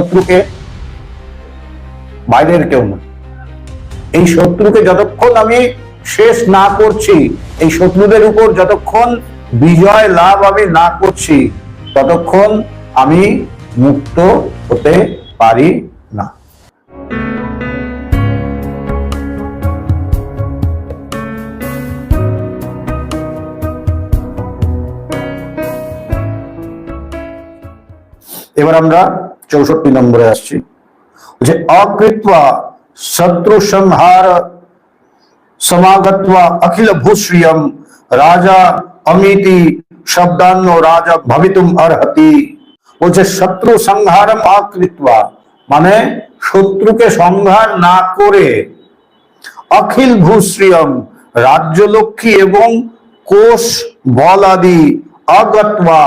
শত্রুকে বাইরের কেউ না। এই শত্রুকে যতক্ষণ আমি শেষ না করছি, এই শত্রুদের উপর যতক্ষণ বিজয় লাভ আমি না করছি, ততক্ষণ আমি মুক্ত হতে পারি না। এবার আমরা চৌষট্টি নম্বরে আসছি যে অকৃত্বা শত্রু সংহার সমাগত্বা অখিল ভূশ্রিয়ম রাজা অমিতি শব্দান্ন রাজা ভবিতুম অর্হতি বলছে শত্রু সংহারম অকৃত্বা মানে শত্রুকে সংহার না করে অখিল ভূশ্রিয়ম রাজ্যলক্ষ্মী এবং কোষ বল আদি অগত্বা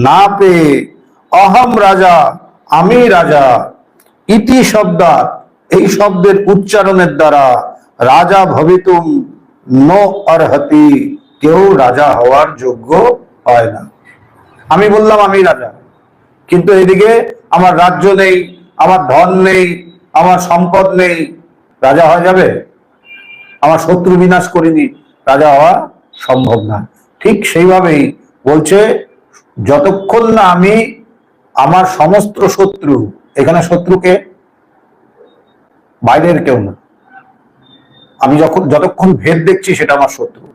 না পেয়ে অহম রাজা আমি রাজা, ইতি শব্দাত এই শব্দের উচ্চারণের দ্বারা রাজা ভবিতুম নো অর্হতি, কেউ রাজা হওয়ার যোগ্য হয় না। আমি বললাম, আমি রাজা। কিন্তু এদিকে আমার রাজ্য নেই, আমার ধন নেই, আমার সম্পদ নেই, রাজা হওয়া যাবে? আমার শত্রু বিনাশ করিনি, রাজা হওয়া সম্ভব না। ঠিক সেইভাবেই বলছে, যতক্ষণ না আমি আমার সমস্ত শত্রু, এখানে শত্রুকে বাইরের কেউ না। আমি যখন যতক্ষণ ভেদ দেখছি সেটা আমার শত্রু।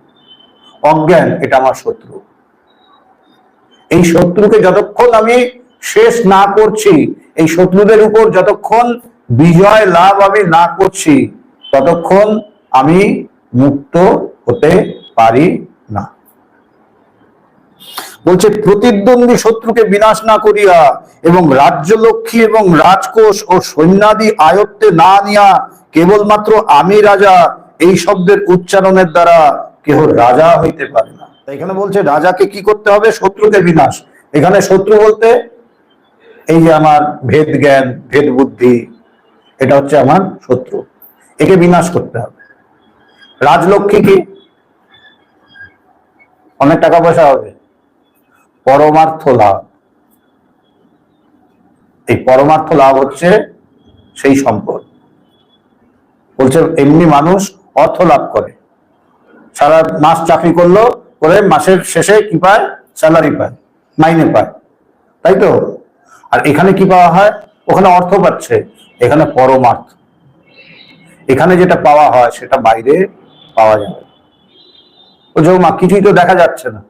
অজ্ঞান, এটা আমার শত্রু। এই শত্রুকে যতক্ষণ আমি শেষ না করছি, এই শত্রুদের উপর যতক্ষণ বিজয় লাভ আমি না করছি, ততক্ষণ আমি মুক্ত হতে পারি বলছে, প্রতিদ্বন্দ্বী শত্রুকে বিনাশ না করিয়া এবং রাজ্যলক্ষ্মী এবং রাজকোষ ও সৈন্যাদি আয়ত্তে না নিয়া কেবলমাত্র আমি রাজা, এই শব্দের উচ্চারণের দ্বারা কেহ রাজা হইতে পারে না। এখানে বলছে, রাজাকে কি করতে হবে? শত্রুকে বিনাশ। এখানে শত্রু বলতে, এই যে আমার ভেদ জ্ঞান, ভেদ বুদ্ধি, এটা হচ্ছে আমার শত্রু। একে বিনাশ করতে হবে। রাজলক্ষ্মী কি? অনেক টাকা পয়সা হবে। পরমার্থ লাভ। এই পরমার্থ লাভ হচ্ছে সেই সম্পদ। বলছে, এমনি মানুষ অর্থ লাভ করে। সারা মাস চাকরি করল, করে মাসের শেষে কি পায়? স্যালারি পায়, মাইনে পায়। তাই তো? আর এখানে কি পাওয়া হয়? ওখানে অর্থ পাচ্ছে, এখানে পরমার্থ। এখানে যেটা পাওয়া হয়, সেটা বাইরে পাওয়া যাবে। ও যে মা, কিছুই তো দেখা যাচ্ছে না।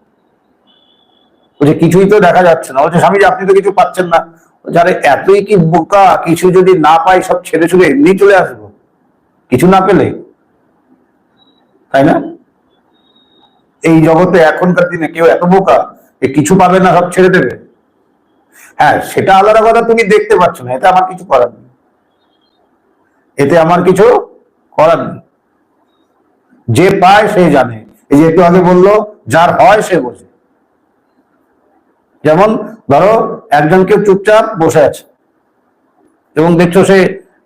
বলছে, কিছুই তো দেখা যাচ্ছে না। বলছে, স্বামীজি, আপনি তো কিছু পাচ্ছেন না। যারা এতই কি বোকা, কিছু যদি না পাই, সব ছেড়ে ছুড়ে এমনি চলে আসব। কিছু না পেলে? তাই না? এই জগতে এখনকার দিনে কেউ এত বোকা যে কিছু পাবে না, সব ছেড়ে দেবে। হ্যাঁ সেটা আলাদা কথা, তুমি দেখতে পাচ্ছ না। এতে আমার কিছু করার নেই। এতে আমার কিছু করার নেই। যে পায়, সে জানে। এই যে একটু আগে বলল, যার হয়, সে বোঝে। যেমন ধরো একজন কেউ চুপচাপ বসে আছে। এবং দেখছ সে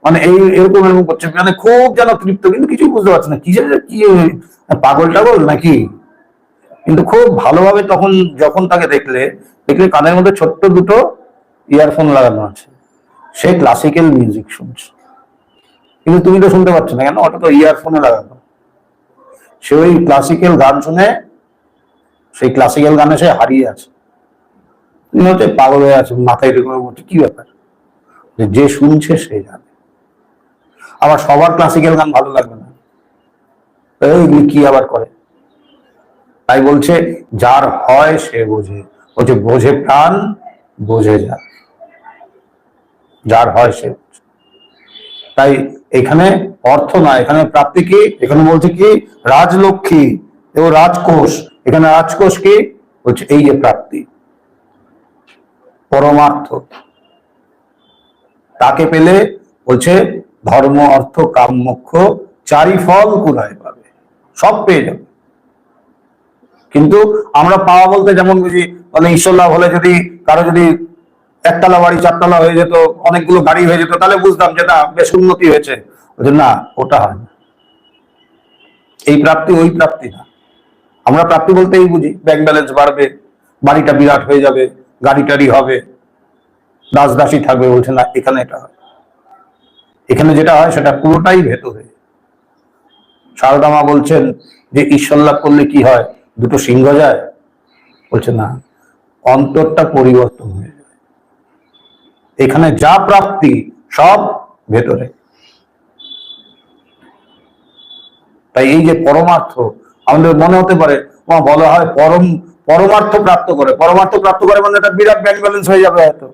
মানে এই এরকম এরকম করছে। মানে খুব যেন তৃপ্ত, কিন্তু কিছুই বুঝতে পারছে না। কিসের কি পাগল টাগল নাকি? কিন্তু খুব ভালোভাবে তখন যখন তাকে দেখলে দেখলে কানের মধ্যে ছোট্ট দুটো ইয়ারফোন লাগানো আছে। সে ক্লাসিক্যাল মিউজিক শুনছে। কিন্তু তুমি তো শুনতে পাচ্ছ না কেন? ওটা তো ইয়ারফোনে লাগানো। সে ওই ক্লাসিক্যাল গান শুনে, সেই ক্লাসিক্যাল গানে সে হারিয়ে আছে। তুমি পাগল হয়ে আছে, মাথায় এরকম বলছে কি ব্যাপার? যে শুনছে সে জানে। আবার সবার ক্লাসিক্যাল গান ভালো লাগবে না। এইগুলি কি আবার করে? তাই বলছে, যার হয় সে বোঝে। বলছে, বোঝে প্রাণ, বোঝে যা যার হয় সে তাই এখানে অর্থ না এখানে প্রাপ্তি কি? এখানে বলছে কি, রাজলক্ষ্মী এবং রাজকোষ। এখানে রাজকোষ কি? বলছে, এই যে প্রাপ্তি। পরমার্থ। তাকে পেলে বলছে, ধর্ম, অর্থ, কাম চারি ফল কুলায় পাবে? সব পেয়ে যাবে। কিন্তু আমরা পাওয়া বলতে যেমন বুঝি মানে ঈশ্বর লাভ হলে যদি কারও যদি একতলা বাড়ি, চারতলা হয়ে যেত, অনেকগুলো গাড়ি হয়ে যেত, তাহলে বুঝতাম যে না, বেশ উন্নতি হয়েছে। না, ওটা হয় না। এই প্রাপ্তি ওই প্রাপ্তি না। আমরা প্রাপ্তি বলতে এই বুঝি ব্যাংক ব্যালেন্স বাড়বে, বাড়িটা বিরাট হয়ে যাবে গাড়ি টাড়ি হবে দাস দাসী থাকবে বলছে, না, এখানে এটা হয়। এখানে যেটা হয়, সেটা পুরোটাই ভেতরে। সারদামা বলছেন যে ঈশ্বর লাভ করলে কি হয়? দুটো সিংহ যায়? বলছে, না, অন্তরটা পরিবর্তন হয়ে এখানে যা প্রাপ্তি, সব ভেতরে। তাই এই যে পরমার্থ, আমাদের মনে হতে পারে বলা হয় পরম পরমার্থ প্রাপ্ত করে, পরমার্থ প্রাপ্ত করে মানে একটা বিরাট ব্যাংক ব্যালেন্স হয়ে যাবে হয়তো।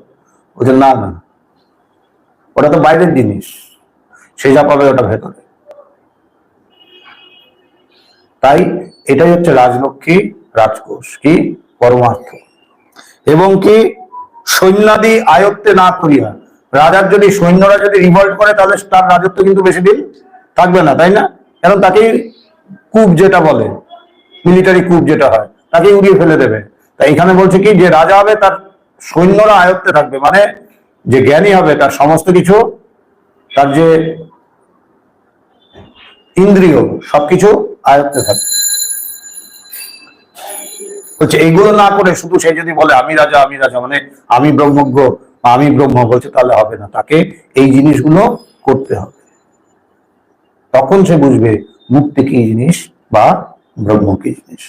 বলছে না না ওটা তো বাইরের জিনিস, সে যা পাবে ওটা ভেতরে। তাই এটাই হচ্ছে রাজলক্ষ্মী, রাজকোষ কি? পরমার্থ। এবং কি? সৈন্যাদি আয়ত্তে না করিয়া। রাজার যদি সৈন্যরা যদি রিভল্ট করে, তাহলে তার রাজত্ব কিন্তু বেশি দিন থাকবে না, তাই না? কারণ তাকেই কূপ যেটা বলে মিলিটারি কূপ যেটা হয়। তাকেই উড়িয়ে ফেলে দেবে। তাই এখানে বলছে কি, যে রাজা হবে, তার সৈন্যরা আয়ত্তে থাকবে। মানে যে জ্ঞানী হবে, তার সমস্ত কিছু, তার যে ইন্দ্রিয়, সবকিছু আয়ত্তে থাকবে। বলছে, এইগুলো না করে শুধু সে যদি বলে, আমি রাজা আমি রাজা মানে আমি ব্রহ্মজ্ঞ আমি ব্রহ্ম বলছে, তাহলে হবে না। তাকে এই জিনিসগুলো করতে হবে। তখন সে বুঝবে, মুক্তি কি জিনিস বা ব্রহ্ম কি জিনিস?